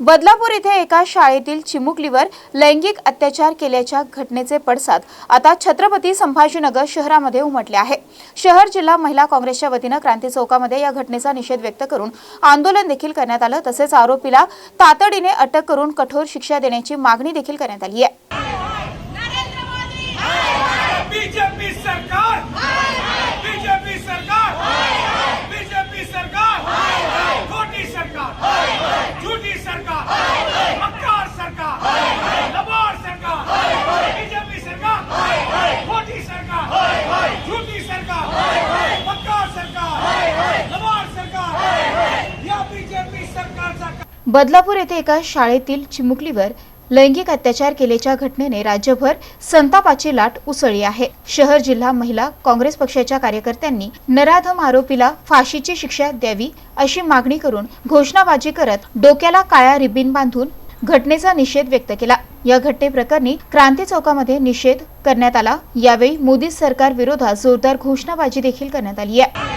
बदलापूर येथे एका शाळेतील चिमुकलीवर लैंगिक अत्याचार केल्याच्या घटनेचे पडसाद आता छत्रपती संभाजीनगर शहरामध्ये उमटले आहे. शहर जिल्हा महिला काँग्रेसच्या वतीनं क्रांती चौकामध्ये या घटनेचा निषेध व्यक्त करून आंदोलन देखील करण्यात आलं. तसेच आरोपीला तातडीने अटक करून कठोर शिक्षा देण्याची मागणी देखील करण्यात आली आहे बीजेपी सरकार बीजेपी सरकार बीजेपी सरकार खोटी सरकार झूठी सरकार मक्कार सरकार लबार सरकार बीजेपी सरकार खोटी सरकार झूठी सरकार मक्कार सरकार लबार सरकार या बीजेपी सरकारचा बदलापूर येथे एका शाळेतील चिमुकलीवर लैंगिक अत्याचार केल्याच्या घटनेने राज्यभर संतापाची लाट उसळली आहे. शहर जिल्हा महिला काँग्रेस पक्षाच्या कार्यकर्त्यांनी नराधम आरोपीला फाशीची शिक्षा द्यावी अशी मागणी करून घोषणाबाजी करत डोक्याला काळ्या रिबीन बांधून घटनेचा निषेध व्यक्त केला. या घटनेप्रकरणी क्रांती चौकामध्ये निषेध करण्यात आला. यावेळी मोदी सरकार विरोधात जोरदार घोषणाबाजी देखील करण्यात आली आहे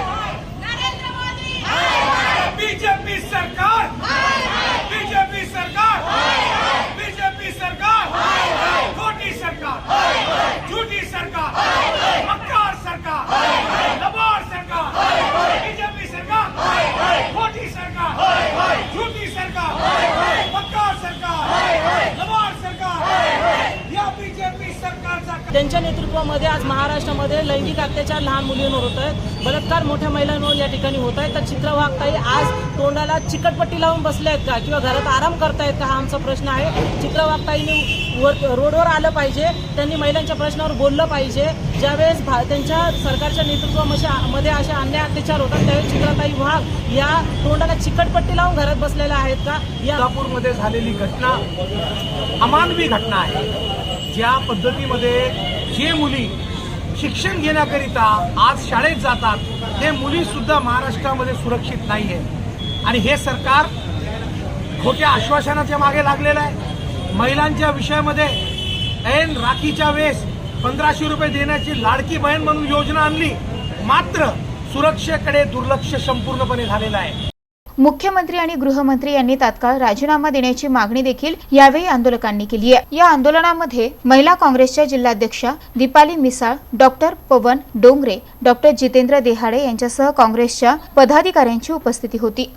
बीजेपी सरकार बीजेपी सरकार बीजेपी सरकार खोटी सरकार झूठी सरकार मक्कार सरकार लबार सरकार बीजेपी सरकार खोटी सरकार झूठी सरकार मक्कार सरकार लबार सरकार या बीजेपी सरकारचा त्यांच्या नेतृत्वामध्ये आज महाराष्ट्रामध्ये लैंगिक अत्याचार लहान मुलींवर होत आहे बलात्कार मोठ्या महिलांवर या ठिकाणी होत आहेत. तर चित्रवागताई आज तोंडाला चिकटपट्टी लावून बसले आहेत का? किंवा घरात आराम करतायत का? हा आमचा प्रश्न आहे. चित्रवागताईने वर रोडवर आलं पाहिजे. त्यांनी महिलांच्या प्रश्नावर बोललं पाहिजे. ज्यावेळेस भा त्यांच्या सरकारच्या नेतृत्वामध्ये मध्ये असे अन्याय अत्याचार होतात त्यावेळेस चित्रताई वाघ या तोंडाला चिकटपट्टी लावून घरात बसलेल्या आहेत का? या कोल्हापूरमध्ये झालेली घटना अमानवी घटना आहे. ज्या पद्धतीमध्ये जे मुली शिक्षण घेण्याकरिता आज शाळेत जातात ते मुली सुद्धा महाराष्ट्रामध्ये सुरक्षित नाही आहे आणि हे सरकार खोट्या आश्वासनाच्या मागे लागलेलं आहे. महिलांच्या विषयामध्ये ऐन राखीच्या वेळेस पंधराशे रुपये देण्याची लाडकी बहीण म्हणून योजना आणली मात्र सुरक्षेकडे दुर्लक्ष संपूर्णपणे झालेलं आहे. मुख्यमंत्री आणि गृहमंत्री यांनी तात्काळ राजीनामा देण्याची मागणी देखील यावेळी आंदोलकांनी केली आहे. या आंदोलनामध्ये महिला काँग्रेसच्या जिल्हाध्यक्षा दीपाली मिसाळ डॉक्टर पवन डोंगरे डॉक्टर जितेंद्र देहाडे यांच्यासह काँग्रेसच्या पदाधिकाऱ्यांची उपस्थिती होती.